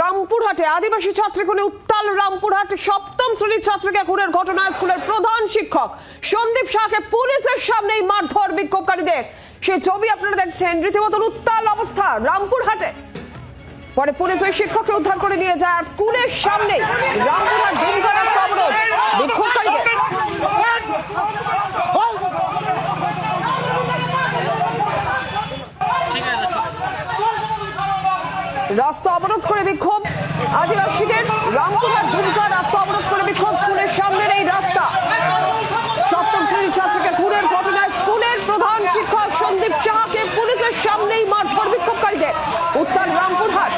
রামপুরহাটে আদিবাসী ছাত্র খুনে উত্তাল রামপুরহাট সপ্তম শ্রেণির ছাত্রকে খুনের ঘটনায় স্কুলের প্রধান শিক্ষক সন্দীপ শাহকে পুলিশের সামনেই মারধর বিক্ষোভকারীদের। সেই ছবি আপনারা দেখছেন রীতিমত উত্তাল অবস্থা রামপুরহাটে। পরে পুলিশ ওই শিক্ষককে উদ্ধার করে নিয়ে যায় আর স্কুলের সামনে রামপুরহাট দুমকা রাস্তা অবরোধ বিক্ষোভকারীদের রাস্তা অবরোধ করে বিক্ষোভ। আদিবাসীদের রামপুরহাট দুমকা রাস্তা অবরোধ করে বিক্ষোভ, স্কুলের সামনের এই রাস্তা। সপ্তম শ্রেণির ছাত্রকে খুনের ঘটনায় স্কুলের প্রধান শিক্ষক সন্দীপ সাহাকে পুলিশের সামনেই মারধর বিক্ষোভকারীদের। উত্তর রামপুরহাট।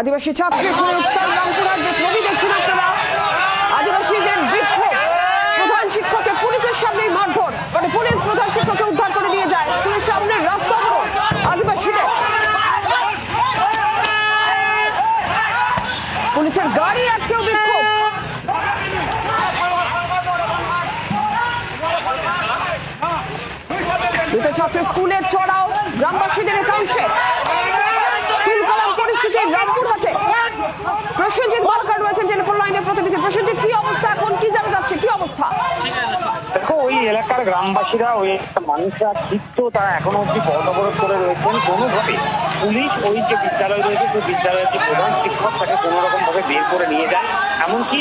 আদিবাসী ছাত্রী খুনে উত্তর রামপুরহাট যে ছবি দেখছেন আপনারা, আদিবাসীদের বিক্ষোভ। প্রধান শিক্ষককে পুলিশের সামনেই মারধর। মানে পুলিশ প্রধান শিক্ষককে উদ্ধার করে নিয়ে যায় স্কুলের সামনে রাস্তা অবরোধ আদিবাসীদের পুলিশের গাড়ি আটকেও বিক্ষোভ। মৃত ছাত্র স্কুলের চড়াও গ্রামবাসীদের একাংশে। পরিস্থিতি প্রসেনজিৎ মালকার রয়েছেন টেলিফোন লাইনে প্রতিনিধি। প্রসেনজিৎ, কি অবস্থা এখন? কি এলাকার গ্রামবাসীরা ওই মানুষরা ক্ষিপ্ত, তারা এখনও অব্দি পথ অবরোধ করে রয়েছেন। কোনোভাবে পুলিশ ওই যে বিদ্যালয় রয়েছে, সেই বিদ্যালয়ের যে প্রধান শিক্ষক, তাকে কোনো রকম ভাবে বের করে নিয়ে যায়। এমনকি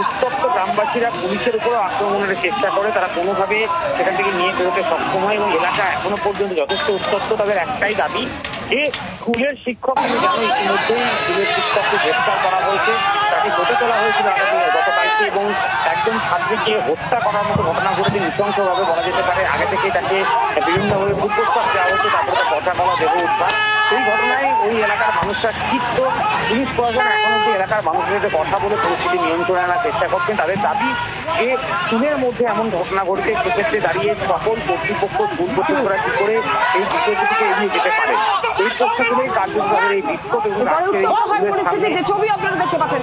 উত্তপ্ত গ্রামবাসীরা পুলিশের উপর আক্রমণের চেষ্টা করে। তারা কোনোভাবে সেখান থেকে নিয়ে বেরোতে সক্ষম হয় এবং এলাকা এখনও পর্যন্ত যথেষ্ট উত্তপ্ত। তাদের একটাই দাবি যে, স্কুলের শিক্ষক তুমি জানো ইতিমধ্যেই স্কুলের শিক্ষককে গ্রেফতার করা হয়েছে। তাকে গতে তোলা হয়েছিল আগামী গতকালকে এবং একজন ছাত্রীকে হত্যা করার মতো ঘটনা ঘটেছে নৃশংসভাবে বলা যেতে পারে। আগে থেকে তাকে বিভিন্নভাবে কুপ্রস্তাব দেওয়া হচ্ছে তারপরে কথা বলা দেহ উদ্ধার। এই ঘটনায় ওই এলাকার মানুষরা ক্ষিপ্ত। পুলিশ প্রশাসন এখন অব্দি এলাকার মানুষের সাথে কথা বলে পরিস্থিতি নিয়ন্ত্রণে আনার চেষ্টা করছেন। তাদের দাবি যে স্কুলের মধ্যে এমন ঘটনা ঘটছে সেক্ষেত্রে দাঁড়িয়ে সকল কর্তৃপক্ষ স্কুল কর্তৃপক্ষরা কি করে এই বিষয়টি থেকে এগিয়ে যেতে পারে। এই পক্ষ থেকে কার্যকরভাবে এই বিক্ষোভ এবং ছবি আপনারা দেখতে পাচ্ছেন।